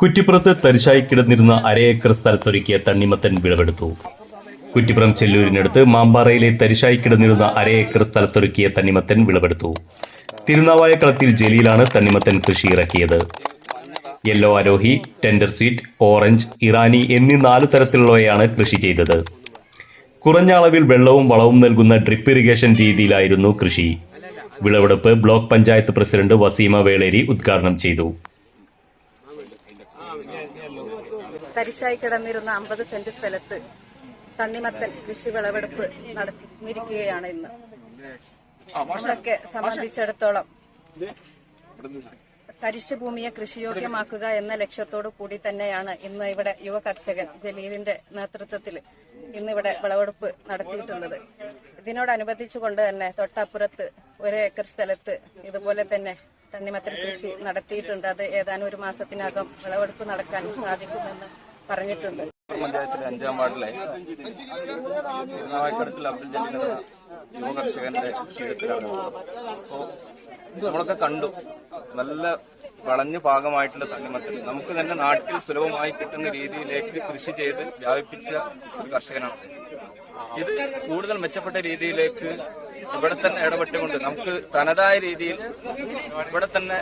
കുറ്റിപ്പുറത്ത് തരിശായി കിടന്നിരുന്ന അരയേക്കർ സ്ഥലത്തൊരുക്കിയ തണ്ണിമത്തൻ വിളവെടുത്തു. കുറ്റിപ്പുറം ചെല്ലൂരിനടുത്ത് മാമ്പാറയിലെ തരിശായി കിടന്നിരുന്ന അരയേക്കർ സ്ഥലത്തൊരുക്കിയ തണ്ണിമത്തൻ വിളവെടുത്തു. തിരുനാവായ കളത്തിൽ ജലീലാണ് തണ്ണിമത്തൻ കൃഷി ഇറക്കിയത്. Yellow Arohi tender sweet orange Irani എന്നീ നാല് തരത്തിലുള്ളവയാണ് കൃഷി ചെയ്തത്. കുറഞ്ഞ അളവിൽ വെള്ളവും വളവും നൽകുന്ന ഡ്രിപ്പ് ഇറിഗേഷൻ രീതിയിലായിരുന്നു കൃഷി. വിളവെടുപ്പ് ബ്ലോക്ക് പഞ്ചായത്ത് പ്രസിഡന്റ് വസീമ വേളേരി ഉദ്ഘാടനം ചെയ്തു. തരിശായി കിടന്നിരുന്ന അമ്പത് സെന്റ് സ്ഥലത്ത് തണ്ണിമത്തൻ കൃഷി വിളവെടുപ്പ് നടത്തിയിരിക്കുകയാണ് ഇന്ന്. നമ്മളൊക്കെ സംബന്ധിച്ചിടത്തോളം തരിശ് ഭൂമിയെ കൃഷിയോഗ്യമാക്കുക എന്ന ലക്ഷ്യത്തോടു കൂടി തന്നെയാണ് ഇന്ന് ഇവിടെ യുവ കർഷകൻ ജലീലിന്റെ നേതൃത്വത്തിൽ ഇന്നിവിടെ വിളവെടുപ്പ് നടത്തിയിട്ടുള്ളത്. ഇതിനോടനുബന്ധിച്ചുകൊണ്ട് തന്നെ തൊട്ടപ്പുറത്ത് ഒരേക്കർ ഏക്കർ സ്ഥലത്ത് ഇതുപോലെ തന്നെ തണ്ണിമത്തൻ കൃഷി നടത്തിയിട്ടുണ്ട്. അത് ഏതാനും ഒരു മാസത്തിനകം വിളവെടുപ്പ് നടക്കാൻ സാധിക്കുമെന്ന് പറഞ്ഞിട്ടുണ്ട്. അഞ്ചാം വാർഡിലെ തിരുനാവായിക്കടത്തിൽ അബ്ദുൽ നമ്മളൊക്കെ കണ്ടു. നല്ല വളഞ്ഞു ഭാഗമായിട്ടുള്ള തണ്ണിമത്തൻ. നമുക്ക് തന്നെ നാട്ടിൽ സുലഭമായി കിട്ടുന്ന രീതിയിലേക്ക് കൃഷി ചെയ്ത് വ്യാപിപ്പിച്ച ഒരു കർഷകനാണ് ഇത് കൂടുതൽ മെച്ചപ്പെട്ട രീതിയിലേക്ക് ഇവിടെ തന്നെ ഇടപെട്ടുകൊണ്ട് നമുക്ക് തനതായ രീതിയിൽ ഇവിടെ തന്നെ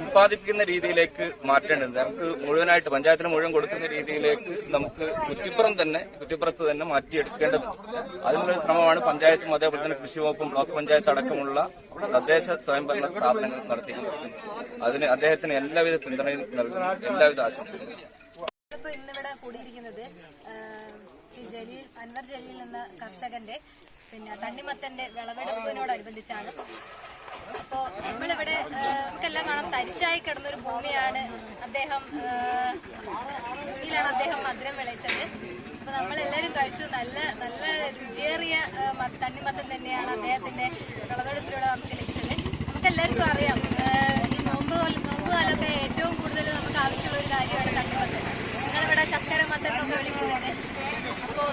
ഉത്പാദിപ്പിക്കുന്ന രീതിയിലേക്ക് മാറ്റേണ്ടത് നമുക്ക് മുഴുവനായിട്ട് പഞ്ചായത്തിന് മുഴുവൻ കൊടുക്കുന്ന രീതിയിലേക്ക് നമുക്ക് കുറ്റിപ്പുറം തന്നെ കുറ്റിപ്പുറത്ത് തന്നെ മാറ്റിയെടുക്കേണ്ടതുണ്ട്. അതിനുള്ള ശ്രമമാണ് പഞ്ചായത്തും അതേപോലെ തന്നെ കൃഷി വകുപ്പും ബ്ലോക്ക് പഞ്ചായത്ത് അടക്കമുള്ള തദ്ദേശ സ്വയംഭരണ സ്ഥാപനങ്ങൾ നടത്തി അതിന് അദ്ദേഹത്തിന് എല്ലാവിധ പിന്തുണയും നൽകുന്നു. എല്ലാവിധ ആശംസകളും. ഇന്നിവിടെ കൂടിയിരിക്കുന്നത് ജലീൽ അൻവർ ജലീൽ എന്ന കർഷകന്റെ പിന്നെ തണ്ണിമത്തന്റെ വിളവെടുപ്പിനോടനുബന്ധിച്ചാണ്. അപ്പോ നമ്മളിവിടെ നമുക്കെല്ലാം കാണാം തരിശായി കിടന്നൊരു ഭൂമിയാണ് അദ്ദേഹം ഭൂമിയിലാണ് അദ്ദേഹം മധുരം വിളയിച്ചത്. അപ്പൊ നമ്മളെല്ലാവരും കഴിച്ചു. നല്ല നല്ല രുചിയേറിയ തണ്ണിമത്തം തന്നെയാണ് അദ്ദേഹത്തിന്റെ വിളവെടുപ്പിലൂടെ നമുക്ക് ലഭിച്ചത്. നമുക്കെല്ലാവർക്കും അറിയാം ഈ നോമ്പ് നോമ്പ് കാലമൊക്കെ ഏറ്റവും കൂടുതൽ നമുക്ക് ആവശ്യമുള്ള ഒരു കാര്യമാണ് തണ്ണിമത്തൻ. നിങ്ങളിവിടെ ചക്കര മത്തൻ വിളിക്കുന്നുണ്ട് വിളിക്കുന്നത് അപ്പോൾ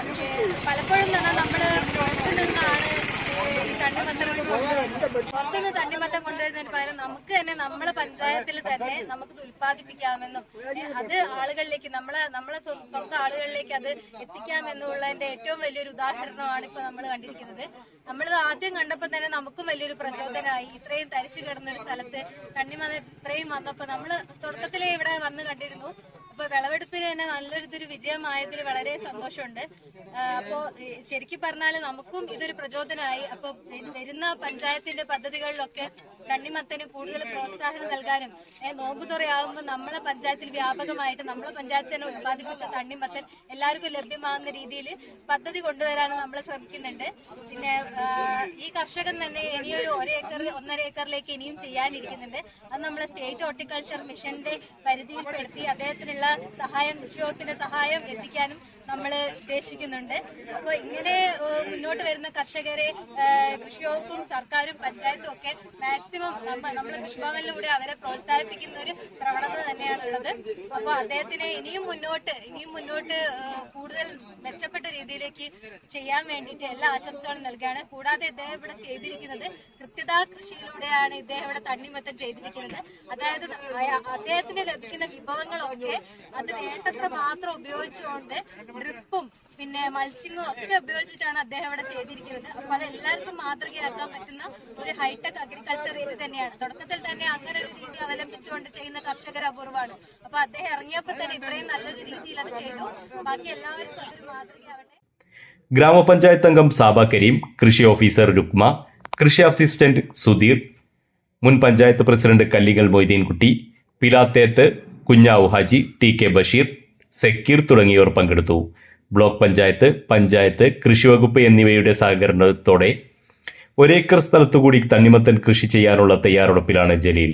പലപ്പോഴും തന്നെ നമ്മൾ പുറത്തു നിന്നാണ് ഏഹ്, ഈ തണ്ണിമത്തനൊക്കെ കൊണ്ടുവരുന്നത് പുറത്തുനിന്ന് തണ്ണിമത്തം കൊണ്ടുവരുന്നതിന് പകരം നമുക്ക് തന്നെ നമ്മളെ പഞ്ചായത്തിൽ തന്നെ നമുക്ക് ഉത്പാദിപ്പിക്കാമെന്നും അത് ആളുകളിലേക്ക് നമ്മളെ നമ്മളെ സ്വ- സ്വന്തം ആളുകളിലേക്ക് അത് എത്തിക്കാമെന്നുള്ളതിന്റെ ഏറ്റവും വലിയൊരു ഉദാഹരണമാണ് ഇപ്പൊ നമ്മൾ കണ്ടിരിക്കുന്നത്. നമ്മളിത് ആദ്യം കണ്ടപ്പോൾ തന്നെ നമുക്കും വലിയൊരു പ്രചോദനമായി. ഇത്രയും തരിച്ചു കിടന്നൊരു സ്ഥലത്ത് തണ്ണിമത്തം ഇത്രയും വന്നപ്പോൾ നമ്മൾ തുടക്കത്തിലേ ഇവിടെ വന്ന് കണ്ടിരുന്നു. അപ്പൊ വിളവെടുപ്പിന് തന്നെ നല്ലൊരു വിജയമായതിൽ വളരെ സന്തോഷമുണ്ട്. അപ്പോ ശരിക്കും പറഞ്ഞാൽ നമുക്കും ഇതൊരു പ്രചോദനമായി. അപ്പൊ വരുന്ന പഞ്ചായത്തിന്റെ പദ്ധതികളിലൊക്കെ തണ്ണിമത്തന് കൂടുതൽ പ്രോത്സാഹനം നൽകാനും നോമ്പ് നോമ്പുതുറയാകുമ്പോൾ നമ്മളെ പഞ്ചായത്തിൽ വ്യാപകമായിട്ട് നമ്മളെ പഞ്ചായത്തിൽ തന്നെ ഉത്പാദിപ്പിച്ച തണ്ണിമത്തൻ എല്ലാവർക്കും ലഭ്യമാകുന്ന രീതിയിൽ പദ്ധതി കൊണ്ടുവരാനും നമ്മൾ ശ്രമിക്കുന്നുണ്ട്. പിന്നെ ഈ കർഷകൻ തന്നെ ഇനിയൊരു ഒരു ഏക്കർ ഒന്നര ഏക്കറിലേക്ക് ഇനിയും ചെയ്യാനിരിക്കുന്നുണ്ട്. അത് നമ്മളെ സ്റ്റേറ്റ് ഹോർട്ടിക്കൾച്ചർ മിഷന്റെ പരിധിയിൽപ്പെടുത്തി അദ്ദേഹത്തിനുള്ള സഹായം കൃഷി വകുപ്പിന്റെ സഹായം എത്തിക്കാനും നമ്മൾ ഉദ്ദേശിക്കുന്നുണ്ട്. അപ്പോൾ ഇങ്ങനെ മുന്നോട്ട് വരുന്ന കർഷകരെ കൃഷി വകുപ്പും സർക്കാരും പഞ്ചായത്തും ഒക്കെ മാക്സിമം നമ്മൾ കൃഷിഭവനിലൂടെ അവരെ പ്രോത്സാഹിപ്പിക്കുന്ന ഒരു അപ്പൊ അപ്പോൾ അദ്ദേഹത്തിനെ ഇനിയും മുന്നോട്ട് ഇനിയും മുന്നോട്ട് കൂടുതൽ മെച്ചപ്പെട്ട രീതിയിലേക്ക് ചെയ്യാൻ വേണ്ടിയിട്ട് എല്ലാ ആശംസകളും നൽകുകയാണ്. കൂടാതെ ഇദ്ദേഹം ഇവിടെ ചെയ്തിരിക്കുന്നത് കൃത്യത കൃഷിയിലൂടെയാണ് ഇദ്ദേഹം ഇവിടെ തണ്ണിമത്തം ചെയ്തിരിക്കുന്നത്. അതായത് അദ്ദേഹത്തിന് ലഭിക്കുന്ന വിഭവങ്ങളൊക്കെ അത് വേണ്ടത്ര മാത്രം ഉപയോഗിച്ചുകൊണ്ട് ഡ്രിപ്പും പിന്നെ മൾച്ചിങ്ങും ഒക്കെ ഉപയോഗിച്ചിട്ടാണ് അദ്ദേഹം ഇവിടെ ചെയ്തിരിക്കുന്നത്. അപ്പൊ അത് എല്ലാവർക്കും മാതൃകയാക്കാൻ പറ്റുന്ന ഒരു ഹൈടെക് അഗ്രികൾച്ചർ രീതി തന്നെയാണ്. തുടക്കത്തിൽ തന്നെ അങ്ങനെ ഒരു രീതി അവലംബിച്ചുകൊണ്ട് ചെയ്യുന്ന കർഷകർ അപൂർവമാണ് അപ്പൊ അദ്ദേഹം ഇറങ്ങിയപ്പോൾ തന്നെ ഇത്രയും നല്ലൊരു രീതിയിൽ അത് ചെയ്തു. ബാക്കി എല്ലാവർക്കും അതൊരു മാതൃകയാവട്ടെ. ഗ്രാമപഞ്ചായത്ത് അംഗം സാബ കരീം കൃഷി ഓഫീസർ രുക്മ കൃഷി അസിസ്റ്റന്റ് സുധീർ മുൻ panchayat president Kallingal Moideenkutty Pilathethu Kunhavu Haji T K Basheer Sakeer തുടങ്ങിയവർ പങ്കെടുത്തു. ബ്ലോക്ക് പഞ്ചായത്ത് പഞ്ചായത്ത് കൃഷിവകുപ്പ് എന്നിവയുടെ സഹകരണത്തോടെ ഒരേക്കർ സ്ഥലത്തുകൂടി തണ്ണിമത്തൻ കൃഷി ചെയ്യാനുള്ള തയ്യാറെടുപ്പിലാണ് ജലീൽ.